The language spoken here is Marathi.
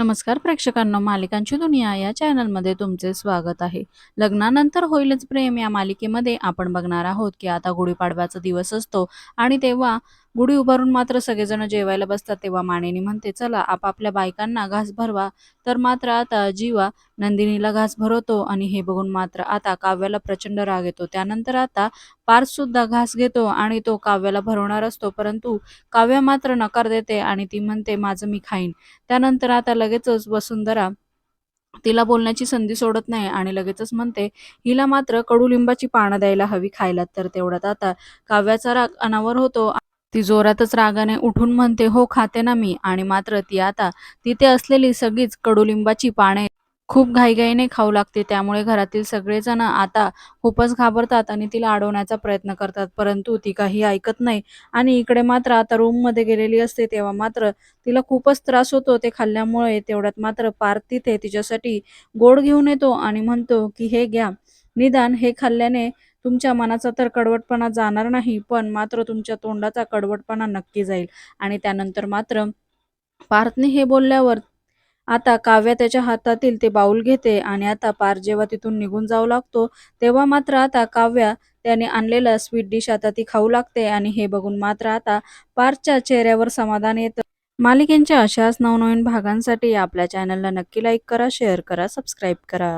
नमस्कार प्रेक्षकांनो मालिकांची दुनिया या चॅनलमध्ये तुमचे स्वागत आहे. लग्नानंतर होईलच प्रेम या मालिकेमध्ये आपण बघणार आहोत की आता गुढीपाडव्याचा दिवस असतो आणि तेव्हा गुढी उभारून मात्र सगळेजण जेवायला बसतात तेव्हा मानेनी म्हणते चला आपापल्या बायकांना घास भरवा. तर मात्र आता जीवा नंदिनीला घास भरवतो आणि हे बघून मात्र आता काव्याला प्रचंड राग येतो. त्यानंतर आता पार्थ सुद्धा घास घेतो आणि तो काव्याला भरवणार असतो परंतु काव्य मात्र नकार देते आणि ती म्हणते माझं मी खाईन. त्यानंतर आता लगेचच वसुंधरा तिला बोलण्याची संधी सोडत नाही आणि लगेचच म्हणते हिला मात्र कडुलिंबाची पानं द्यायला हवी खायला. तर तेवढ्यात आता काव्याचा राग अनावर होतो ती जोरातच रागाने उठून म्हणते हो खाते ना मी. आणि मात्र ती आता तिथे असलेली सगळीच कडुलिंबाची पाने खूप घाईघाईने खाऊ लागते. त्यामुळे घरातील सगळेजण आता खूपच घाबरतात आणि तिला अडवण्याचा प्रयत्न करतात. परंतु ती काही ऐकत नाही आणि इकडे मात्र आता रूममध्ये गेलेली असते. तेव्हा मात्र तिला खूपच त्रास होतो. ते खाल्ल्यामुळे तेवढ्यात मात्र पार्थ तिथे तिच्यासाठी गोड घेऊन येतो आणि म्हणतो की हे घ्या निदान हे खाल्ल्याने तुमच्या मनाचा तर कडवटपणा जाणार नाही पण मात्र तुमच्या तोंडाचा कडवटपणा नक्की जाईल. आणि त्यानंतर मात्र पार्थने हे बोलल्यावर आता काव्या त्याच्या हातातील ते बाऊल घेते आणि आता पार जेव्हा तिथून निघून जाऊ लागतो तेव्हा मात्र आता काव्या त्याने आणलेलं स्वीट डिश आता ती खाऊ लागते आणि हे बघून मात्र आता पारच्या चेहऱ्यावर समाधान येतं. मालिकेंच्या अशाच नवनवीन भागांसाठी आपल्या चॅनलला नक्की लाईक करा शेअर करा सबस्क्राईब करा.